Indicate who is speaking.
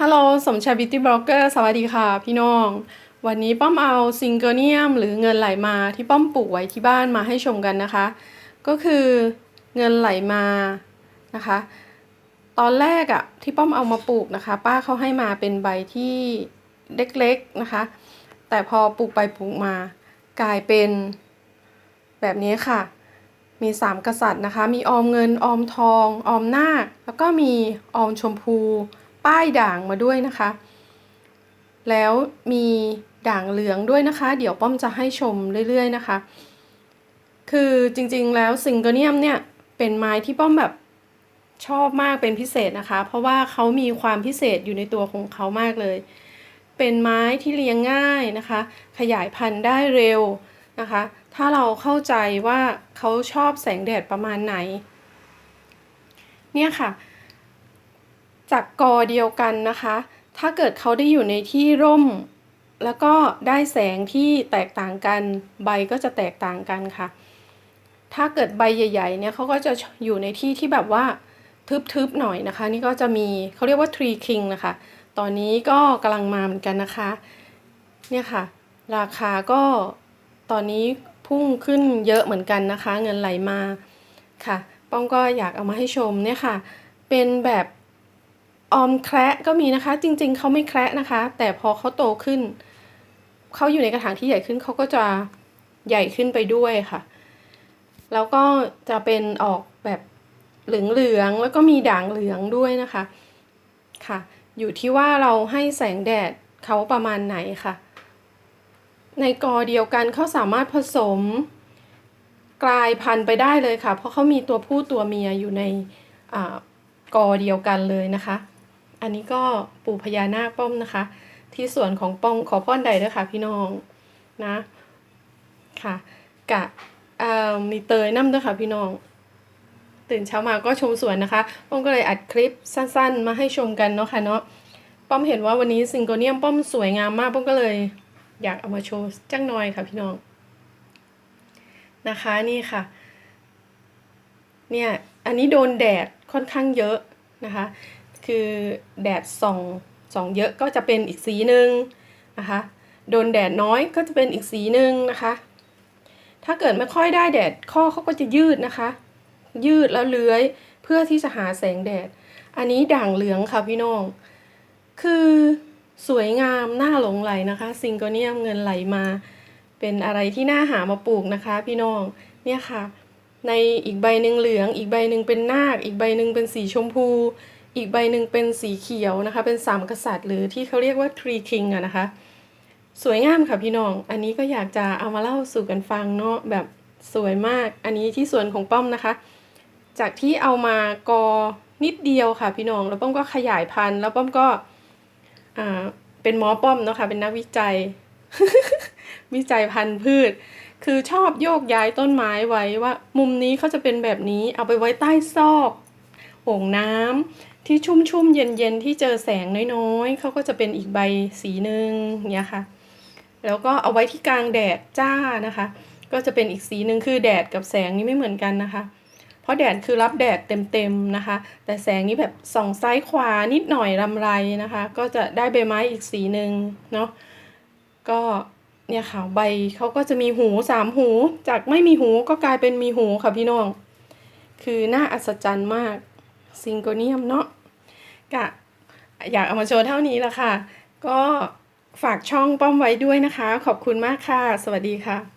Speaker 1: ฮัลโหลสมชายบิวตี้บล็อกเกอร์สวัสดีค่ะพี่น้อง วันนี้ป้อมเอาซิงเกิลเนียมหรือเงินไหลมาที่ป้อมปลูกไว้ที่บ้านมาให้ชมกันนะคะ ก็คือเงินไหลมานะคะ ตอนแรกอะที่ป้อมเอามาปลูกนะคะ ป้าเขาให้มาเป็นใบที่เล็กๆนะคะ แต่พอปลูกไปปลูกมากลายเป็นแบบนี้ค่ะ มีสามกษัตริย์นะคะ มีออมเงินออมทอง ออมนาคแล้วก็มีออมชมพู ป้ายด่างมาด้วยนะคะ แล้วมีด่างเหลืองด้วยนะคะ เดี๋ยวป้อมจะให้ชมเรื่อยๆนะคะ คือจริงๆแล้วซิงเกิลเนียมเนี่ยเป็นไม้ที่ป้อมแบบชอบมากเป็นพิเศษนะคะ เพราะว่าเขามีความพิเศษอยู่ในตัวของเขามากเลย เป็นไม้ที่เลี้ยงง่ายนะคะ ขยายพันธุ์ได้เร็วนะคะ ถ้าเราเข้าใจว่าเขาชอบแสงแดดประมาณไหน เนี่ยค่ะ จากกอเดียวกันนะคะ ถ้าเกิดเขาได้อยู่ในที่ร่ม แล้วก็ได้แสงที่แตกต่างกัน ใบก็จะแตกต่างกันค่ะ ถ้าเกิดใบใหญ่ๆเนี่ยเขาก็จะอยู่ในที่ที่แบบว่าทึบๆหน่อยนะคะ นี่ก็จะมีเขาเรียกว่า tree king นะคะ ตอนนี้ก็กำลังมาเหมือนกันนะคะ เนี่ยค่ะ ราคาก็ตอนนี้พุ่งขึ้นเยอะเหมือนกันนะคะ เงินไหลมาค่ะ ป้องก็อยากเอามาให้ชมเนี่ยค่ะ เป็นแบบ ออมแคระก็มีนะคะ จริง ๆเขาไม่แคระนะคะ แต่พอเขาโตขึ้นเขาอยู่ในกระถางที่ใหญ่ขึ้นเขาก็จะใหญ่ขึ้นไปด้วยค่ะ แล้วก็จะเป็นออกแบบเหลืองๆแล้วก็มีด่างเหลืองด้วยนะคะค่ะ อยู่ที่ว่าเราให้แสงแดดเขาประมาณไหนค่ะ ในกอเดียวกันเขาสามารถผสมกลายพันธุ์ไปได้เลยค่ะ เพราะเขามีตัวผู้ตัวเมียอยู่ในอากอเดียวกันเลยนะคะ อันนี้ก็ปู่พญานาคป้อมนะคะ ที่สวนของป้องขอพ่อนใดด้วยค่ะพี่น้องนะค่ะกะมีเตยน้ำด้วยค่ะพี่น้อง ตื่นเช้ามาก็ชมสวนนะคะ ป้อมก็เลยอัดคลิปสั้นๆ มาให้ชมกันเนาะค่ะเนาะป้อมเห็นว่าวันนี้ซิงโกเนียมป้อมสวยงามมากป้อมก็เลยอยากเอามาโชว์จังหน่อยค่ะพี่น้องนะคะนี่ค่ะเนี่ยอันนี้โดนแดดค่อนข้างเยอะนะคะ คือแดดส่องส่องเยอะก็จะเป็นอีกสีหนึ่งนะคะ โดนแดดน้อยก็จะเป็นอีกสีหนึ่งนะคะ ถ้าเกิดไม่ค่อยได้แดดข้อเขาก็จะยืดนะคะ ยืดแล้วเลื้อยเพื่อที่จะหาแสงแดด อันนี้ด่างเหลืองค่ะพี่น้อง คือสวยงามน่าหลงไหลนะคะซิงโกเนียมเงินไหลมา เป็นอะไรที่น่าหามาปลูกนะคะพี่น้องเนี่ยค่ะ ในอีกใบหนึ่งเหลือง อีกใบหนึ่งเป็นนาคอีกใบหนึ่งเป็นสีชมพู อีกใบหนึ่งเป็นสีเขียวนะคะ เป็นสามกษัตริย์หรือที่เขาเรียกว่า tree king อะนะคะ สวยงามค่ะพี่น้อง อันนี้ก็อยากจะเอามาเล่าสู่กันฟังเนาะแบบสวยมาก อันนี้ที่สวนของป้อมนะคะ จากที่เอามากอนิดเดียวค่ะพี่น้อง แล้วป้อมก็ขยายพันธุ์ แล้วป้อมก็อ่าเป็นหมอป้อมเนาะค่ะเป็นนักวิจัย วิจัยพันธุ์พืช คือชอบโยกย้ายต้นไม้ไว้ว่า มุมนี้เขาจะเป็นแบบนี้เอาไปไว้ใต้ซอกโอ่งน้ำ ที่ชุ่มๆเย็นๆที่เจอแสงน้อยๆเขาก็จะเป็นอีกใบสีหนึ่งเนี่ยค่ะ แล้วก็เอาไว้ที่กลางแดดจ้านะคะ ก็จะเป็นอีกสีหนึ่งคือแดดกับแสงนี่ไม่เหมือนกันนะคะ เพราะแดดคือรับแดดเต็มๆนะคะ แต่แสงนี้แบบส่องซ้ายขวานิดหน่อยลำไรนะคะ ก็จะได้ใบไม้อีกสีหนึ่งเนาะก็เนี่ยค่ะใบเขาก็จะมีหูสามหู จากไม่มีหูก็กลายเป็นมีหูค่ะพี่น้อง คือน่าอัศจรรย์มาก ซิงโกเนียมเนาะกะอยากเอามาโชว์เท่านี้ละค่ะ ก็ฝากช่องป้อมไว้ด้วยนะคะ ขอบคุณมากค่ะ สวัสดีค่ะ